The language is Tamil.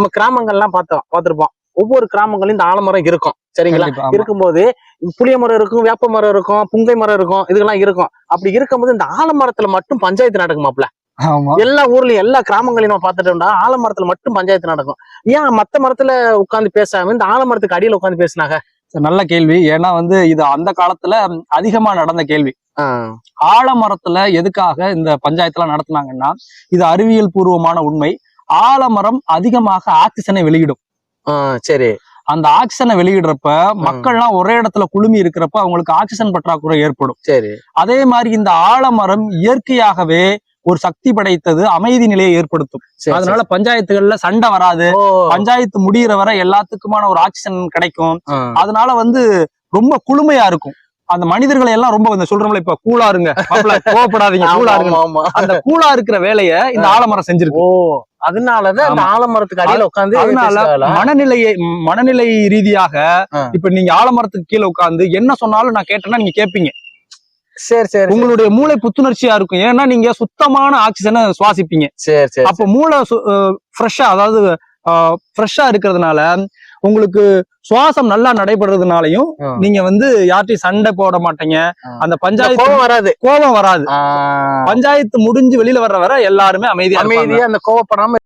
நம்ம கிராமங்கள்லாம் பார்த்தோம் பார்த்திருப்போம். ஒவ்வொரு கிராமங்களையும் இந்த ஆலமரம் இருக்கும். சரிங்களா. இருக்கும்போது புளிய மரம் இருக்கும் வேப்ப மரம் இருக்கும் புங்கை மரம் இருக்கும் இதெல்லாம் இருக்கும். அப்படி இருக்கும்போது இந்த ஆலமரத்துல மட்டும் பஞ்சாயத்து நடக்குமாப்ல எல்லா ஊர்லயும் எல்லா கிராமங்களையும் நம்ம பார்த்துட்டோம்னா ஆலமரத்துல மட்டும் பஞ்சாயத்து நடக்கும். ஏன் மத்த மரத்துல உட்கார்ந்து பேசாம இந்த ஆலமரத்துக்கு அடியில உட்கார்ந்து பேசினாங்க? நல்ல கேள்வி. ஏன்னா வந்து இது அந்த காலத்துல அதிகமா நடந்த கேள்வி. ஆலமரத்துல எதுக்காக இந்த பஞ்சாயத்துலாம் நடத்துனாங்கன்னா இது அறிவியல் பூர்வமான உண்மை. ஆலமரம் அதிகமாக ஆக்சிஜனை வெளியிடும். சரி. அந்த ஆக்சிஜனை வெளியிடுறப்ப மக்கள்லாம் ஒரே இடத்துல குழுமி இருக்கிறப்ப அவங்களுக்கு ஆக்சிஜன் பற்றாக்குறை ஏற்படும். சரி. அதே மாதிரி இந்த ஆலமரம் இயற்கையாகவே ஒரு சக்தி படைத்தது அமைதி நிலையை ஏற்படுத்தும். அதனால பஞ்சாயத்துகள்ல சண்டை வராது. பஞ்சாயத்து முடியிற வரை எல்லாத்துக்குமான ஒரு ஆக்சிஜன் கிடைக்கும். அதனால வந்து ரொம்ப குளுமையா இருக்கும். அந்த மனிதர்களை எல்லாம் ரொம்ப இந்த சொல்றோம்ல இப்ப கூலா இருங்க கோவப்படாதீங்க கூலா இருங்க. அந்த கூலா இருக்கிற வேலைய இந்த ஆலமரம் செஞ்சிருக்கு. அதனாலதான் இந்த ஆலமரத்துக்கு அடியில உட்கார்ந்து அதனால? மனநிலையை மனநிலை ரீதியாக. இப்ப நீங்க ஆலமரத்துக்கு கீழே உட்கார்ந்து என்ன சொன்னாலும் நான் கேட்டேன்னா நீங்க கேட்பீங்க சரி சரி உங்களுடைய மூளை புத்துணர்ச்சியா இருக்கும். ஏன்னா நீங்க சுத்தமான ஆக்சிஜனை சுவாசிப்பீங்க. சரி சரி அப்ப மூளை ஃப்ரெஷ்ஷா அதாவது ஃப்ரெஷ்ஷா இருக்கிறதுனால உங்களுக்கு சுவாசம் நல்லா நடைபெறதுனாலையும். நீங்க வந்து யார்ட்டையும் சண்டை போட மாட்டீங்க. அந்த பஞ்சாயத்து கோவம் வராது கோபம் வராது பஞ்சாயத்து முடிஞ்சு வெளியில வர்ற வரை எல்லாருமே அமைதியா. அமைதியா அந்த கோவப்படாம